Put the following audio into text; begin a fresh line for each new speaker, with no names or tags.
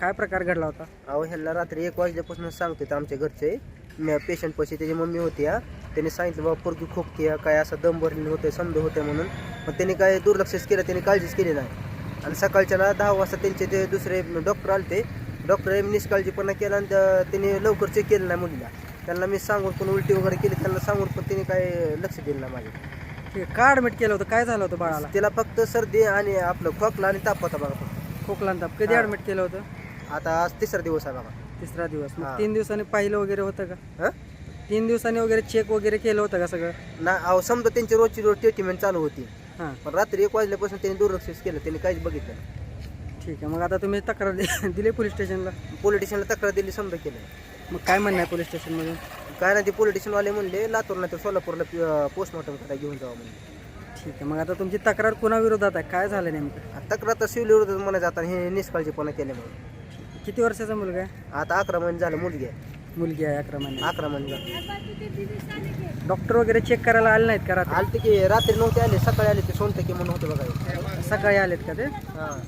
काय प्रकार घडला होता?
अहो ह्याला रात्री एक वाजल्यापासून सांगतोय आमच्या घरचे. पेशंट पैसे त्याची मम्मी होती हा. त्याने सांगितलं बाबा पोरगी खोकते काय असं दम भरलेलं होतं समजा होतं म्हणून. मग त्यांनी काय दुर्लक्षच केलं त्यांनी काळजीच केली नाही. आणि सकाळच्या ना दहा वाजता त्यांचे ते दुसरे डॉक्टर आले ते डॉक्टर निष्काळजीपणा केला आणि त्या- त्यांनी लवकर चेक केलं नाही मुलीला. त्यांना मी सांगून पण उलटी वगैरे केली त्यांना सांगून पण त्यांनी काय लक्ष दिलं नाही
आहे का ॲडमिट केलं होतं? काय झालं होतं बाळाला?
तिला फक्त सर्दी आणि आपलं खोकला आणि ताप होता बघा.
खोकला आणि ताप. कधी. ॲडमिट केलं होतं?
आता आज तिसरा दिवस आहे बघा.
तिसरा दिवस. मग
हा.
तीन दिवसांनी पाहिलं वगैरे होतं का?
हां?
तीन दिवसांनी वगैरे चेक वगैरे केलं होतं का सगळं?
ना अहो समजा त्यांची रोजची रोज ट्रीटमेंट चालू होती.
हां.
पण रात्री एक वाजल्यापासून त्यांनी दुर्लक्षच केलं त्यांनी काहीच बघितलं नाही.
ठीक आहे मग आता तुम्ही तक्रार दि- दिली पोलीस स्टेशनला?
पोलिटिशियनला तक्रार दिली समजा केलं.
मग काय म्हणणं आहे पोलीस स्टेशनमधून?
काय नाही ते पोलिटिशियनवाले म्हणले लातूर नाही तर सोलापूरला पोस्टमॉर्टम करायला घेऊन जावं म्हणजे
ठीक आहे मग आता तुमची तक्रार कुणाविरोधात आहे? काय झालं नेमकं?
तक्रार तर सिव्हिल विरोधात म्हणायचं आता हे निष्काळजीपणा केल्यामुळे
किती वर्षाचा मुलगा आहे?
आता अकरा महिने झालं मुलगी आहे.
मुलगी आहे अकरा महिने.
अकरा महिने झालं.
डॉक्टर वगैरे चेक करायला आले नाहीत का रात्री?
आलते की रात्री नव्हते आले सकाळी आले ते सोनटके म्हणून होते बघा.
सकाळी आलेत का ते?
हां.